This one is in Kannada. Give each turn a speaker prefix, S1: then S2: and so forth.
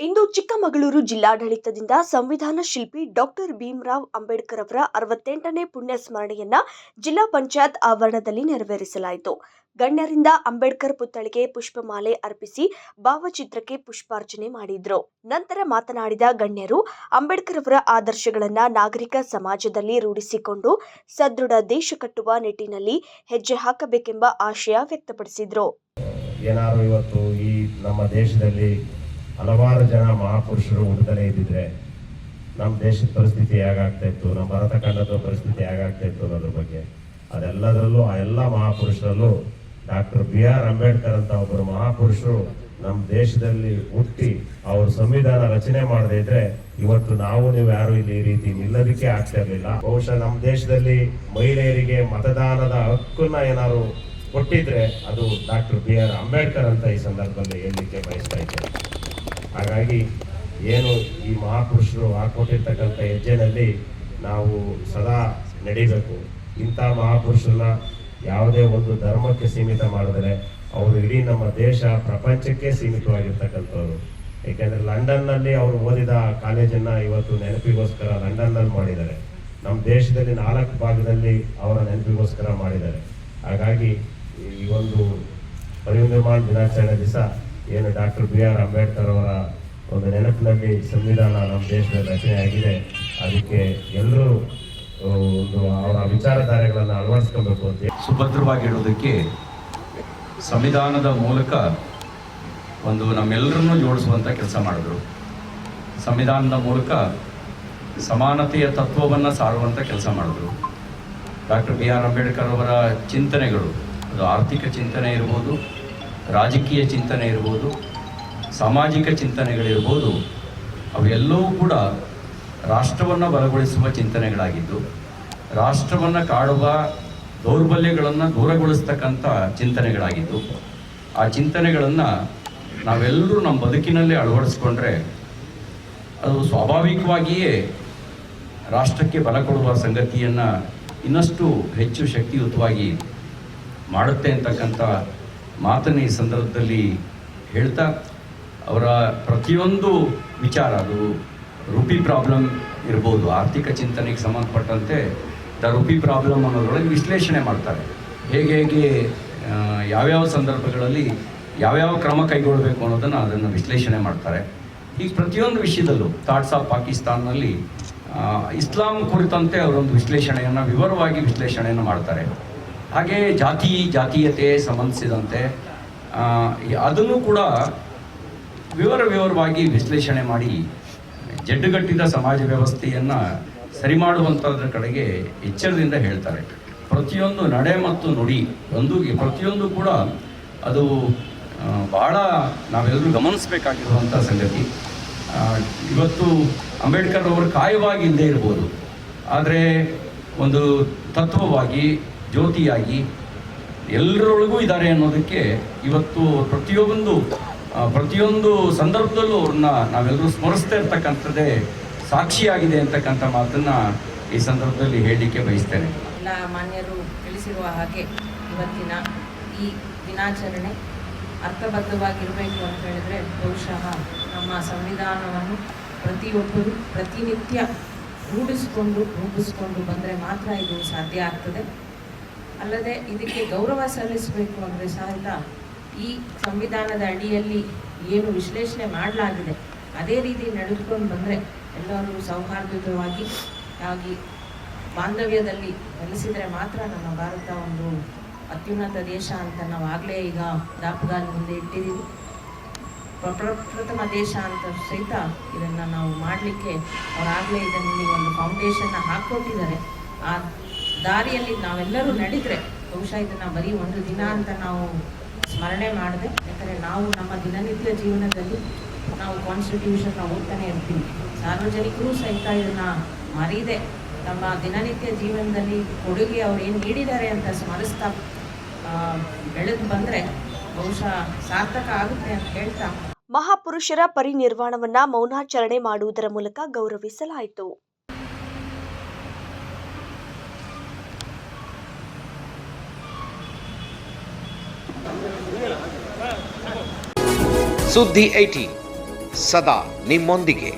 S1: ಇಂದು ಚಿಕ್ಕಮಗಳೂರು ಜಿಲ್ಲಾಡಳಿತದಿಂದ ಸಂವಿಧಾನ ಶಿಲ್ಪಿ ಡಾಕ್ಟರ್ ಭೀಮರಾವ್ ಅಂಬೇಡ್ಕರ್ ಅವರ ಅರವತ್ತೆಂಟನೇ ಪುಣ್ಯ ಸ್ಮರಣೆಯನ್ನ ಜಿಲ್ಲಾ ಪಂಚಾಯತ್ ಆವರಣದಲ್ಲಿ ನೆರವೇರಿಸಲಾಯಿತು. ಗಣ್ಯರಿಂದ ಅಂಬೇಡ್ಕರ್ ಪುತ್ಥಳಿಗೆ ಪುಷ್ಪಮಾಲೆ ಅರ್ಪಿಸಿ ಭಾವಚಿತ್ರಕ್ಕೆ ಪುಷ್ಪಾರ್ಚನೆ ಮಾಡಿದ್ರು. ನಂತರ ಮಾತನಾಡಿದ ಗಣ್ಯರು, ಅಂಬೇಡ್ಕರ್ ಅವರ ಆದರ್ಶಗಳನ್ನ ನಾಗರಿಕ ಸಮಾಜದಲ್ಲಿ ರೂಢಿಸಿಕೊಂಡು ಸದೃಢ ದೇಶ ಕಟ್ಟುವ ನಿಟ್ಟಿನಲ್ಲಿ ಹೆಜ್ಜೆ ಹಾಕಬೇಕೆಂಬ ಆಶಯ ವ್ಯಕ್ತಪಡಿಸಿದ್ರು.
S2: ಏನಾದ್ರು ಇವತ್ತು ಈ ನಮ್ಮ ದೇಶದಲ್ಲಿ ಹಲವಾರು ಜನ ಮಹಾಪುರುಷರು ಹುಟ್ಟದಲೇ ಇದ್ದಿದ್ರೆ ನಮ್ಮ ದೇಶದ ಪರಿಸ್ಥಿತಿ ಹೇಗಾಗ್ತಾ ಇತ್ತು? ನಮ್ಮ ಭಾರತ ಖಂಡದ ಪರಿಸ್ಥಿತಿ ಹೇಗಾಗ್ತಾ ಇತ್ತು ಅನ್ನೋದ್ರ ಬಗ್ಗೆ. ಅದೆಲ್ಲದರಲ್ಲೂ ಆ ಎಲ್ಲ ಮಹಾಪುರುಷರಲ್ಲೂ ಡಾಕ್ಟರ್ ಬಿ ಆರ್ ಅಂಬೇಡ್ಕರ್ ಅಂತ ಒಬ್ಬರು ಮಹಾಪುರುಷರು ನಮ್ಮ ದೇಶದಲ್ಲಿ ಹುಟ್ಟಿ ಅವ್ರ ಸಂವಿಧಾನ ರಚನೆ ಮಾಡದೇ ಇದ್ರೆ ಇವತ್ತು ನಾವು ನೀವು ಯಾರು ಇಲ್ಲಿ ಈ ರೀತಿ ನಿಲ್ಲೋದಕ್ಕೆ ಆಗ್ತಾ ಇರಲಿಲ್ಲ. ಬಹುಶಃ ನಮ್ಮ ದೇಶದಲ್ಲಿ ಮಹಿಳೆಯರಿಗೆ ಮತದಾನದ ಹಕ್ಕನ್ನ ಏನಾದ್ರು ಕೊಟ್ಟಿದ್ರೆ ಅದು ಡಾಕ್ಟರ್ ಬಿ ಆರ್ ಅಂಬೇಡ್ಕರ್ ಅಂತ ಈ ಸಂದರ್ಭದಲ್ಲಿ ಹೇಳಲಿಕ್ಕೆ ಬಯಸ್ತಾ ಇದ್ದೇನೆ. ಹಾಗಾಗಿ ಏನು ಈ ಮಹಾಪುರುಷರು ಹಾಕೊಟ್ಟಿರ್ತಕ್ಕಂಥ ಹೆಜ್ಜೆನಲ್ಲಿ ನಾವು ಸದಾ ನಡೀಬೇಕು. ಇಂಥ ಮಹಾಪುರುಷರನ್ನ ಯಾವುದೇ ಒಂದು ಧರ್ಮಕ್ಕೆ ಸೀಮಿತ ಮಾಡಿದರೆ ಅವರು ಇಡೀ ನಮ್ಮ ದೇಶ ಪ್ರಪಂಚಕ್ಕೆ ಸೀಮಿತವಾಗಿರ್ತಕ್ಕಂಥವ್ರು. ಏಕೆಂದರೆ ಲಂಡನ್ನಲ್ಲಿ ಅವರು ಓದಿದ ಕಾಲೇಜನ್ನ ಇವತ್ತು ನೆನಪಿಗೋಸ್ಕರ ಲಂಡನ್ನಲ್ಲಿ ಮಾಡಿದ್ದಾರೆ. ನಮ್ಮ ದೇಶದಲ್ಲಿ ನಾಲ್ಕು ಭಾಗದಲ್ಲಿ ಅವರ ನೆನಪಿಗೋಸ್ಕರ ಮಾಡಿದ್ದಾರೆ. ಹಾಗಾಗಿ ಈ ಒಂದು ಪರಿನಿರ್ಮಾಣ ದಿನಾಚರಣೆ ದಿವಸ ಏನು ಡಾಕ್ಟರ್ ಬಿ ಆರ್ ಅಂಬೇಡ್ಕರ್ ಅವರ ಒಂದು ನೆನಪಿನಲ್ಲಿ ಸಂವಿಧಾನ ನಮ್ಮ ದೇಶದ ರಚನೆ ಅದಕ್ಕೆ ಎಲ್ಲರೂ ಒಂದು ಅವರ ವಿಚಾರಧಾರೆಗಳನ್ನು ಅಳವಡಿಸ್ಕೊಬೇಕು ಅಂತ
S3: ಸುಭದ್ರವಾಗಿ ಇಡೋದಕ್ಕೆ ಸಂವಿಧಾನದ ಮೂಲಕ ಒಂದು ನಮ್ಮೆಲ್ಲರನ್ನೂ ಜೋಡಿಸುವಂಥ ಕೆಲಸ ಮಾಡಿದ್ರು. ಸಂವಿಧಾನದ ಮೂಲಕ ಸಮಾನತೆಯ ತತ್ವವನ್ನು ಸಾರುವಂಥ ಕೆಲಸ ಮಾಡಿದ್ರು. ಡಾಕ್ಟರ್ ಬಿ ಆರ್ ಅಂಬೇಡ್ಕರ್ ಅವರ ಚಿಂತನೆಗಳು, ಅದು ಆರ್ಥಿಕ ಚಿಂತನೆ ಇರ್ಬೋದು ರಾಜಕೀಯ ಚಿಂತನೆ ಇರ್ಬೋದು, ಸಾಮಾಜಿಕ ಚಿಂತನೆಗಳಿರ್ಬೋದು, ಅವೆಲ್ಲವೂ ಕೂಡ ರಾಷ್ಟ್ರವನ್ನು ಬಲಗೊಳಿಸುವ ಚಿಂತನೆಗಳಾಗಿದ್ದು, ರಾಷ್ಟ್ರವನ್ನು ಕಾಡುವ ದೌರ್ಬಲ್ಯಗಳನ್ನು ದೂರಗೊಳಿಸ್ತಕ್ಕಂಥ ಚಿಂತನೆಗಳಾಗಿದ್ದು, ಆ ಚಿಂತನೆಗಳನ್ನು ನಾವೆಲ್ಲರೂ ನಮ್ಮ ಬದುಕಿನಲ್ಲಿ ಅಳವಡಿಸ್ಕೊಂಡ್ರೆ ಅದು ಸ್ವಾಭಾವಿಕವಾಗಿಯೇ ರಾಷ್ಟ್ರಕ್ಕೆ ಬಲ ಕೊಡುವ ಸಂಗತಿಯನ್ನು ಇನ್ನಷ್ಟು ಹೆಚ್ಚು ಶಕ್ತಿಯುತವಾಗಿ ಮಾಡುತ್ತೆ ಅಂತಕ್ಕಂಥ ಮಾತನ್ನು ಈ ಸಂದರ್ಭದಲ್ಲಿ ಹೇಳ್ತಾ, ಅವರ ಪ್ರತಿಯೊಂದು ವಿಚಾರ, ಅದು ರುಪಿ ಪ್ರಾಬ್ಲಮ್ ಇರ್ಬೋದು, ಆರ್ಥಿಕ ಚಿಂತನೆಗೆ ಸಂಬಂಧಪಟ್ಟಂತೆ ದ ರುಪಿ ಪ್ರಾಬ್ಲಮ್ ಅನ್ನೋದ್ರೊಳಗೆ ವಿಶ್ಲೇಷಣೆ ಮಾಡ್ತಾರೆ. ಹೇಗೆ ಹೇಗೆ ಯಾವ್ಯಾವ ಸಂದರ್ಭಗಳಲ್ಲಿ ಯಾವ್ಯಾವ ಕ್ರಮ ಕೈಗೊಳ್ಳಬೇಕು ಅನ್ನೋದನ್ನು ಅದನ್ನು ವಿಶ್ಲೇಷಣೆ ಮಾಡ್ತಾರೆ. ಈಗ ಪ್ರತಿಯೊಂದು ವಿಷಯದಲ್ಲೂ, ಥಾಟ್ಸ್ ಆಫ್ ಪಾಕಿಸ್ತಾನ್ನಲ್ಲಿ ಇಸ್ಲಾಂ ಕುರಿತಂತೆ ಅವರೊಂದು ವಿಶ್ಲೇಷಣೆಯನ್ನು, ವಿವರವಾಗಿ ವಿಶ್ಲೇಷಣೆಯನ್ನು ಮಾಡ್ತಾರೆ. ಹಾಗೆ ಜಾತಿ ಜಾತೀಯತೆ ಸಂಬಂಧಿಸಿದಂತೆ ಅದನ್ನು ಕೂಡ ವಿವರ ವಿವರವಾಗಿ ವಿಶ್ಲೇಷಣೆ ಮಾಡಿ ಜಡ್ಡುಗಟ್ಟಿದ ಸಮಾಜ ವ್ಯವಸ್ಥೆಯನ್ನು ಸರಿ ಮಾಡುವಂಥದ್ರ ಕಡೆಗೆ ಎಚ್ಚರದಿಂದ ಹೇಳ್ತಾರೆ. ಪ್ರತಿಯೊಂದು ನಡೆ ಮತ್ತು ನುಡಿ ಒಂದು, ಪ್ರತಿಯೊಂದು ಕೂಡ ಅದು ಭಾಳ ನಾವೆಲ್ಲರೂ ಗಮನಿಸಬೇಕಾಗಿರುವಂಥ ಸಂಗತಿ. ಇವತ್ತು ಅಂಬೇಡ್ಕರ್ ಅವರು ಕಾಯವಾಗಿ ಇಲ್ಲದೆ ಇರ್ಬೋದು. ಆದರೆ ಒಂದು ತತ್ವವಾಗಿ ಜ್ಯೋತಿಯಾಗಿ ಎಲ್ಲರೊಳಗೂ ಇದ್ದಾರೆ ಅನ್ನೋದಕ್ಕೆ ಇವತ್ತು ಪ್ರತಿಯೊಂದು ಪ್ರತಿಯೊಂದು ಸಂದರ್ಭದಲ್ಲೂ ಅವ್ರನ್ನ ನಾವೆಲ್ಲರೂ ಸ್ಮರಿಸ್ತಾ ಇರ್ತಕ್ಕಂಥದ್ದೇ ಸಾಕ್ಷಿಯಾಗಿದೆ ಅಂತಕ್ಕಂಥ ಮಾತನ್ನ ಈ ಸಂದರ್ಭದಲ್ಲಿ ಹೇಳಲಿಕ್ಕೆ ಬಯಸ್ತೇನೆ.
S4: ಎಲ್ಲ ಮಾನ್ಯರು ತಿಳಿಸಿರುವ ಹಾಗೆ ಇವತ್ತಿನ ಈ ದಿನಾಚರಣೆ ಅರ್ಥಬದ್ಧವಾಗಿರಬೇಕು ಅಂತ ಹೇಳಿದ್ರೆ ಬಹುಶಃ ನಮ್ಮ ಸಂವಿಧಾನವನ್ನು ಪ್ರತಿಯೊಬ್ಬರು ಪ್ರತಿನಿತ್ಯ ರೂಢಿಸಿಕೊಂಡು ರೂಪಿಸಿಕೊಂಡು ಬಂದರೆ ಮಾತ್ರ ಇದು ಸಾಧ್ಯ ಆಗ್ತದೆ. ಅಲ್ಲದೆ ಇದಕ್ಕೆ ಗೌರವ ಸಲ್ಲಿಸಬೇಕು ಅಂದರೆ ಸಹಿತ ಈ ಸಂವಿಧಾನದ ಅಡಿಯಲ್ಲಿ ಏನು ವಿಶ್ಲೇಷಣೆ ಮಾಡಲಾಗಿದೆ, ಅದೇ ರೀತಿ ನಡೆದುಕೊಂಡು ಬಂದರೆ ಎಲ್ಲರೂ ಸೌಹಾರ್ದಯುತವಾಗಿ ಆಗಿ ಬಾಂಧವ್ಯದಲ್ಲಿ ನೆಲೆಸಿದರೆ ಮಾತ್ರ ನಮ್ಮ ಭಾರತ ಒಂದು ಅತ್ಯುನ್ನತ ದೇಶ ಅಂತ ನಾವು ಆಗಲೇ ಈಗ ದಾಪುಗಾಲ ಮುಂದೆ ಇಟ್ಟಿದ್ದೀವಿ. ಪ್ರ- ಪ್ರ- ಪ್ರಥಮ ದೇಶ ಅಂತ ಸಹಿತ ಇದನ್ನು ನಾವು ಮಾಡಲಿಕ್ಕೆ ಅವರಾಗಲೇ ಇದನ್ನು ಒಂದು ಫೌಂಡೇಶನ್ನ ಹಾಕ್ಕೊಟ್ಟಿದ್ದಾರೆ. ಆ ದಾರಿಯಲ್ಲಿ ನಾವೆಲ್ಲರೂ ನಡೆದರೆ ಬಹುಶಃ ಇದನ್ನು ಬರೀ ಒಂದು ದಿನ ಅಂತ ನಾವು ಸ್ಮರಣೆ ಮಾಡಿದೆ, ಯಾಕಂದರೆ ನಾವು ನಮ್ಮ ದಿನನಿತ್ಯ ಜೀವನದಲ್ಲಿ ನಾವು ಕಾನ್ಸ್ಟಿಟ್ಯೂಷನ್ನ ಓದ್ತಾನೆ ಇರ್ತೀವಿ. ಸಾರ್ವಜನಿಕರು ಸಹಿತ ಇದನ್ನು ಮರೀದೆ ತಮ್ಮ ದಿನನಿತ್ಯ ಜೀವನದಲ್ಲಿ ಕೊಡುಗೆ ಅವ್ರು ಏನು ನೀಡಿದ್ದಾರೆ ಅಂತ ಸ್ಮರಿಸ್ತಾ ಬೆಳೆದು ಬಂದರೆ ಬಹುಶಃ ಸಾರ್ಥಕ ಆಗುತ್ತೆ ಅಂತ ಹೇಳ್ತಾ.
S1: ಮಹಾಪುರುಷರ ಪರಿನಿರ್ವಾಣವನ್ನ ಮೌನಾಚರಣೆ ಮಾಡುವುದರ ಮೂಲಕ ಗೌರವಿಸಲಾಯಿತು.
S5: ಸುದ್ದಿ ಐಟಿ ಸದಾ ನಿಮ್ಮೊಂದಿಗೆ